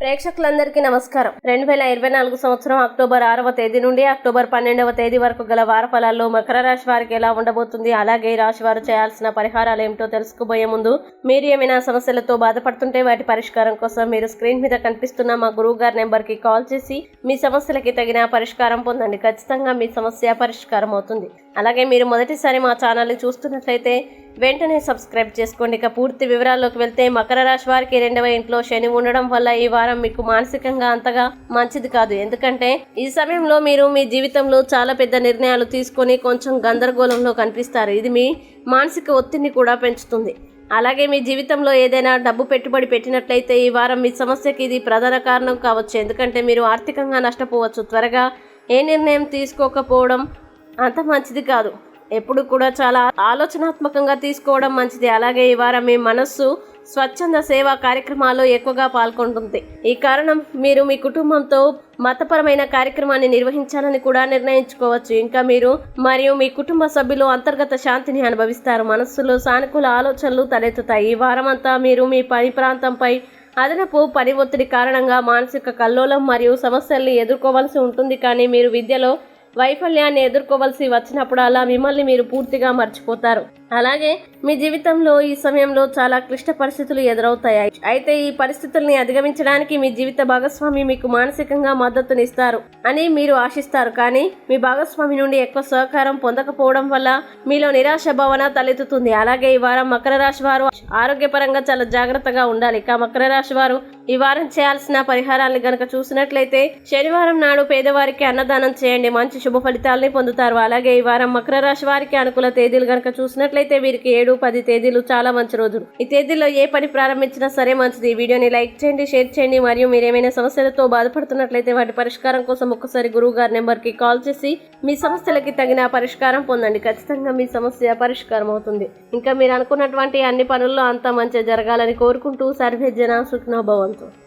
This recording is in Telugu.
ప్రేక్షకులందరికీ నమస్కారం. రెండు వేల ఇరవై నాలుగు సంవత్సరం అక్టోబర్ ఆరవ తేదీ నుండి అక్టోబర్ పన్నెండవ తేదీ వరకు గల వార ఫలాల్లో మకర రాశి వారికి ఎలా ఉండబోతుంది అలాగే ఈ రాశి వారు చేయాల్సిన పరిహారాలు ఏమిటో తెలుసుకోబోయే ముందు మీరు ఏమైనా సమస్యలతో బాధపడుతుంటే వాటి పరిష్కారం కోసం మీరు స్క్రీన్ మీద కనిపిస్తున్న మా గురువు గారి నెంబర్కి కాల్ చేసి మీ సమస్యలకి తగిన పరిష్కారం పొందండి. ఖచ్చితంగా మీ సమస్య పరిష్కారం అవుతుంది. అలాగే మీరు మొదటిసారి మా ఛానల్ని చూస్తున్నట్లయితే వెంటనే సబ్స్క్రైబ్ చేసుకోండి. ఇక పూర్తి వివరాల్లోకి వెళ్తే మకర రాశి వారికి రెండవ ఇంట్లో శని ఉండడం వల్ల ఈ వారం మీకు మానసికంగా అంతగా మంచిది కాదు. ఎందుకంటే ఈ సమయంలో మీరు మీ జీవితంలో చాలా పెద్ద నిర్ణయాలు తీసుకొని కొంచెం గందరగోళంలో కనిపిస్తారు. ఇది మీ మానసిక ఒత్తిడిని కూడా పెంచుతుంది. అలాగే మీ జీవితంలో ఏదైనా డబ్బు పెట్టుబడి పెట్టినట్లయితే ఈ వారం మీ సమస్యకి ఇది ప్రధాన కారణం కావచ్చు. ఎందుకంటే మీరు ఆర్థికంగా నష్టపోవచ్చు. త్వరగా ఏ నిర్ణయం తీసుకోకపోవడం అంత మంచిది కాదు. ఎప్పుడు కూడా చాలా ఆలోచనాత్మకంగా తీసుకోవడం మంచిది. అలాగే ఈ వారం మీ మనస్సు స్వచ్ఛంద సేవా కార్యక్రమాల్లో ఎక్కువగా పాల్గొంటుంది. ఈ కారణం మీరు మీ కుటుంబంతో మతపరమైన కార్యక్రమాన్ని నిర్వహించాలని కూడా నిర్ణయించుకోవచ్చు. ఇంకా మీరు మరియు మీ కుటుంబ సభ్యులు అంతర్గత శాంతిని అనుభవిస్తారు. మనస్సులో సానుకూల ఆలోచనలు తలెత్తుతాయి. ఈ వారం అంతా మీరు మీ పని ప్రాంతంపై అదనపు పని ఒత్తిడి కారణంగా మానసిక కల్లోలం మరియు సమస్యల్ని ఎదుర్కోవాల్సి ఉంటుంది. కానీ మీరు విద్యలో వైఫల్యాన్ని ఎదుర్కోవలసి వచ్చినప్పుడు అలా మిమ్మల్ని మీరు పూర్తిగా మర్చిపోతారు. అలాగే మీ జీవితంలో ఈ సమయంలో చాలా క్లిష్ట పరిస్థితులు ఎదురవుతాయి. అయితే ఈ పరిస్థితుల్ని అధిగమించడానికి మీ జీవిత భాగస్వామి మీకు మానసికంగా మద్దతునిస్తారు అని మీరు ఆశిస్తారు. కానీ మీ భాగస్వామి నుండి ఎక్కువ సహకారం పొందకపోవడం వల్ల మీలో నిరాశ భావన తలెత్తుతుంది. అలాగే ఈ వారం మకర రాశి వారు ఆరోగ్యపరంగా చాలా జాగ్రత్తగా ఉండాలి. ఇక మకర రాశి వారు ఈ వారం చేయాల్సిన పరిహారాన్ని గనక చూసినట్లయితే శనివారం నాడు పేదవారికి అన్నదానం చేయండి. మంచి శుభ ఫలితాలని పొందుతారు. అలాగే ఈ వారం మకర రాశి వారికి అనుకూల తేదీలు గనక చూసినట్లయితే వీరికి ఏడు పది తేదీలు చాలా మంచి రోజులు. ఈ తేదీల్లో ఏ పని ప్రారంభించినా సరే మంచిది. వీడియోని లైక్ చేయండి షేర్ చేయండి. మరియు మీరు ఏమైనా సమస్యలతో బాధపడుతున్నట్లయితే వాటి పరిష్కారం కోసం ఒక్కసారి గురువు గారి నెంబర్కి కాల్ చేసి మీ సమస్యలకి తగిన పరిష్కారం పొందండి. ఖచ్చితంగా మీ సమస్య పరిష్కారం అవుతుంది. ఇంకా మీరు అనుకున్నటువంటి అన్ని పనుల్లో అంతా మంచిగా జరగాలని కోరుకుంటూ సర్వే జన సుఖ్నోభవంతు